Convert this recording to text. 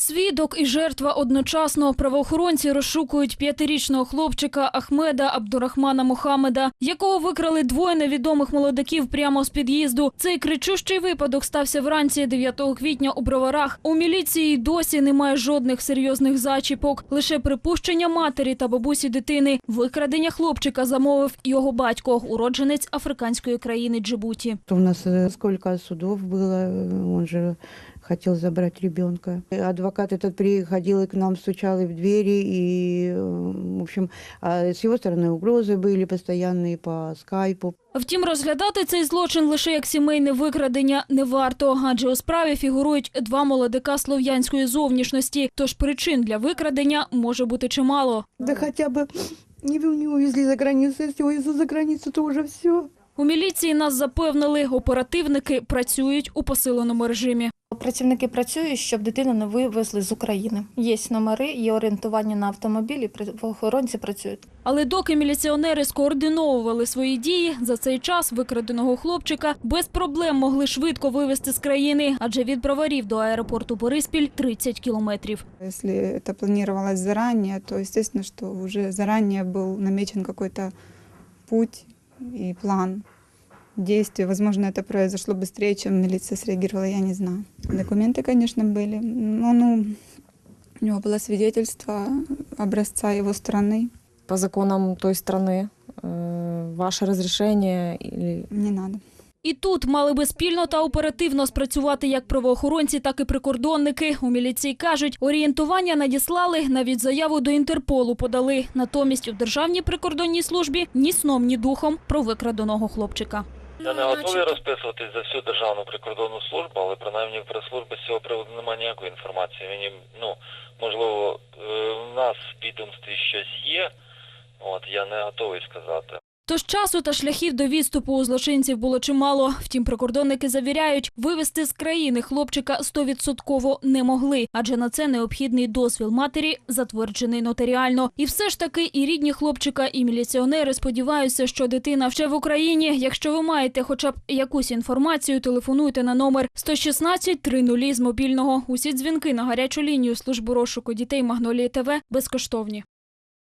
Свідок і жертва одночасно. Правоохоронці розшукують п'ятирічного хлопчика Ахмеда Абдурахмана Мохамеда, якого викрали двоє невідомих молодиків прямо з під'їзду. Цей кричущий випадок стався вранці 9 квітня у Броварах. У міліції й досі немає жодних серйозних зачіпок. Лише припущення матері та бабусі дитини. Викрадення хлопчика замовив його батько, уродженець африканської країни Джибуті. У нас э, сколько судов было, э, он же хотел забрать ребенка. Адвокат этот приходил и к нам, стучал и в двери, и, э, в общем, а с его стороны угрозы были постоянные по скайпу. Втім, розглядати цей злочин лише як сімейне викрадення не варто, адже у справі фігурують два молодика слов'янської зовнішності, тож причин для викрадення може бути чимало. Да хотя бы не, вы- не увезли за границу, если увезу за границу, то уже все. У міліції нас запевнили, оперативники працюють у посиленому режимі. Працівники працюють, щоб дитину не вивезли з України. Є номери, є орієнтування на автомобілі, охоронці працюють. Але доки міліціонери скоординовували свої дії, за цей час викраденого хлопчика без проблем могли швидко вивезти з країни, адже від броварів до аеропорту Бориспіль 30 кілометрів. Если это планировалось заранее, то естественно, что уже заранее был намечен какой-то путь и план действий. Возможно, это произошло быстрее, чем милиция среагировала, я не знаю. Документы, конечно, были. Но ну, у него было свидетельство образца его страны. по законам той страны э, ваше разрешение или Не надо. І тут мали би спільно та оперативно спрацювати як правоохоронці, так і прикордонники. У міліції кажуть, орієнтування надіслали, навіть заяву до Інтерполу подали. Натомість у Державній прикордонній службі ні сном, ні духом про викраденого хлопчика. Я не готовий розписуватись за всю державну прикордонну службу, але принаймні в прес-службі з цього приводу немає ніякої інформації. Мені, ну, можливо, е, в нас в відомстві щось є, от я не готовий сказати. Тож часу та шляхів до відступу у злочинців було чимало. Втім, прикордонники завіряють, вивезти з країни хлопчика стовідсотково не могли, адже на це необхідний дозвіл матері, затверджений нотаріально. І все ж таки і рідні хлопчика, і міліціонери сподіваються, що дитина ще в Україні. Якщо ви маєте хоча б якусь інформацію, телефонуйте на номер 116 30 з мобільного. Усі дзвінки на гарячу лінію служби розшуку дітей Магнолії ТВ безкоштовні.